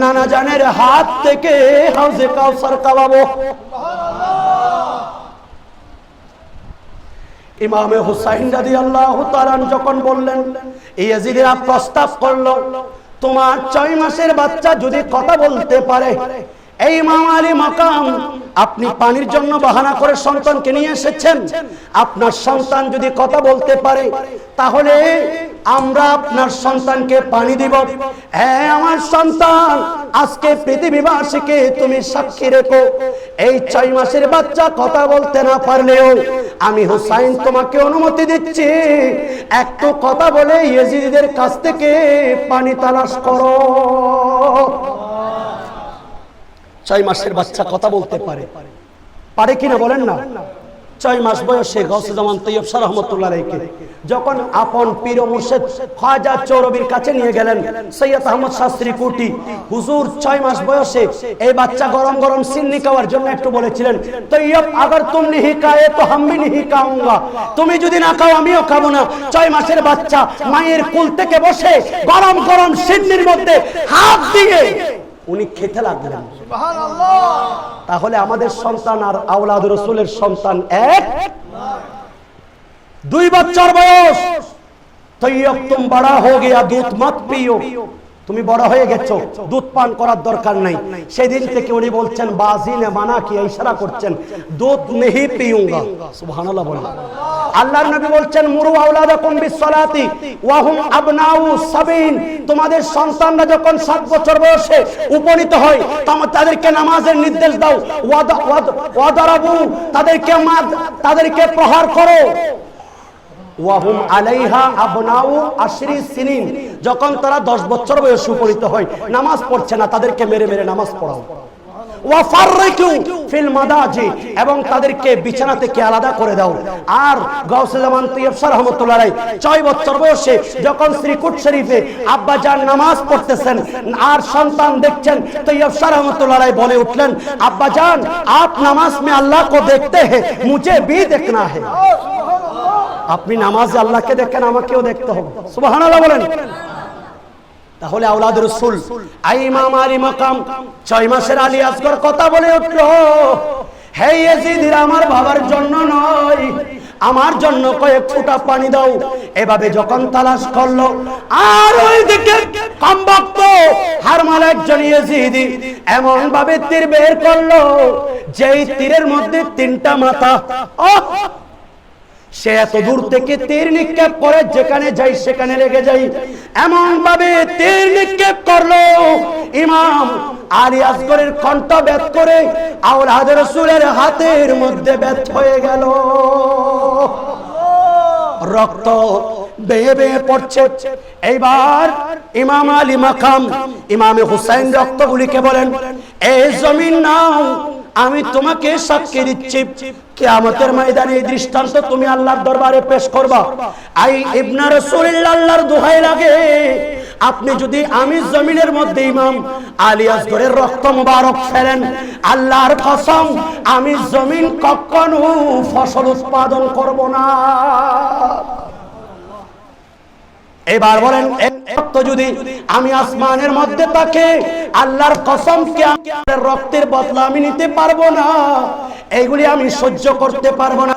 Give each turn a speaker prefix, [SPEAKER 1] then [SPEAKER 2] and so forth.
[SPEAKER 1] নানা জানের হাত থেকে হাউজে কাউসার কাবাবো ইমামে হুসাইন রাজি আল্লাহ তারান যখন বললেন ইয়াজিদেরা প্রস্তাব করল, তোমার ছয় মাসের বাচ্চা যদি কথা বলতে পারে এই ইমাম আলী মাকাম, আপনি পানির জন্য বাহানা করে সন্তানকে নিয়ে এসেছেন। আপনার সন্তান যদি কথা বলতে পারে, তাহলে আমরা আপনার সন্তানকে পানি দিব। হ্যাঁ আমার সন্তান, আজকে পৃথিবীবাসীকে তুমি সাক্ষী রেখো। এই ছয় মাসের বাচ্চা কথা বলতে না পারলেও আমি হুসাইন তোমাকে অনুমতি দিচ্ছি। একটু কথা বলে ইয়েজিদের কাছ থেকে পানি তালাশ করো। ছয় মাসের বাচ্চা কথা বলতে পারে। পারে কিনা বলেন না? ছয় মাস বয়সে গৌসে জামান তৈয়ব শাহ রহমতুল্লাহ যখন আপন পীর মুর্শেদ খাজা চৌরবির কাছে নিয়ে গেলেন, সৈয়দ আহমদ শাস্ত্রী কুটি, হুজুর ছয় মাস বয়সে এই বাচ্চা গরম গরম সিন্নি খাওয়ার জন্য একটু বলেছিলেন, তৈয়ব, আগার তুমি নিহি খায়ে তো হাম্বি নিহি খাউঙ্গা তুমি যদি না খাও, আমিও খাব না। ছয় মাসের বাচ্চা মায়ের কুল থেকে বসে গরম গরম সিন্নির মধ্যে হাত দিয়ে উনি খেতে লাগলেন। তাহলে আমাদের সন্তান আর আওলাদ রসুলের সন্তান এক? দুই বছর বয়স। তৈয়ব তুম বড়া হো গিয়া দুধ মত পিও তুমি বড় হয়ে গেছো, দুধ পান করার দরকার নাই। সেদিন থেকে উনি বলছেন বাজি নে মানা কি ইশারা করছেন? দুধ নেহি পিউঙ্গা। সুবহানাল্লাহ বলেন। আল্লাহর নবী বলছেন, মুরু আওলাদাকুম বিসসালাতি ওয়া হুম আবনাউ সাবিন। তোমাদের সন্তানরা যখন 7 বছর বয়সে উপনীত হয় তখন তাদেরকে নামাজের নির্দেশ দাও। ওয়াদা ওয়াদারাবু, তাদেরকে তাদেরকে প্রহার করো। ওয়াহুম আলাইহা আবনাউ যখন তারা দশ বছর বয়স উপনীত হয়, নামাজ পড়ছে না, তাদেরকে মেরে মেরে নামাজ পড়াও। এবং তাদেরকে বিছানা থেকে আলাদা করে দাও। আর গৌসামান রহমতুল্লাহ ছয় বছর বয়সে যখন শ্রীকুট শরীফে আব্বা যার নামাজ পড়তেছেন, আর সন্তান দেখছেন তৈয়বসা রহমতুল্লাহ বলে উঠলেন আব্বা যান আপ নামাজ মে আল্লাহ কো দেখতে হে মুঝে ভি দেখনা হে আপনি নামাজে আল্লাহকে দেখেন, আমাকেও দেখতে হবে। সুবহানাল্লাহ বলেন। তাহলে আওলাদ রসুল আই ইমাম আলী ছয় মাসের আলী আসগর কথা বলে উঠল, হে ইয়াজিদিরা, আমার বাবার জন্য নয়, আমার জন্য কয়েক ফুটা পানি দাও। এভাবে যখন তালাশ করল, আর ওইদিকে কমবক্ত হারমাল একজন ইয়াজিদি এমন ভাবে তীর বের করল, যেই তীরের মধ্যে তিনটা মাথা ও সে এত দূর থেকে তীর নিক্ষেপ করে, যেখানে যাই সেখানে লেগে যাই। এমন ভাবে তীর নিক্ষেপ করল ইমাম আলী আসগরের কণ্ঠ ব্যাত করে আওলাদ রসুলের হাতের মধ্যে ব্যাত হয়ে গেল। রক্ত বেয়ে বেয়ে পড়ছে। এইবার ইমাম আলী মাকাম, ইমামে হুসাইন রক্তগুলিকে বলেন এই জমিন নাও আমি তোমাকে সাক্ষী দিচ্ছি। কিয়ামতের ময়দানে এই দৃষ্টান্ত তুমি আল্লাহর দরবারে পেশ করবা। আই ইবনা রাসূলুল্লাহ আল্লাহর দোহাই লাগে। আপনি যদি আমি জমিনের মধ্যে ইমাম আলী আসগরের রক্ত মুবারক ফেলেন। আল্লাহর কসম আমি জমিন কখনো ফসল উৎপাদন করব না। এবার বলেন যদি আমি আসমানের মধ্যে তাকে আল্লাহর কসম রক্তের বদলা আমি নিতে পারব না? এইগুলি আমি সহ্য করতে পারব না।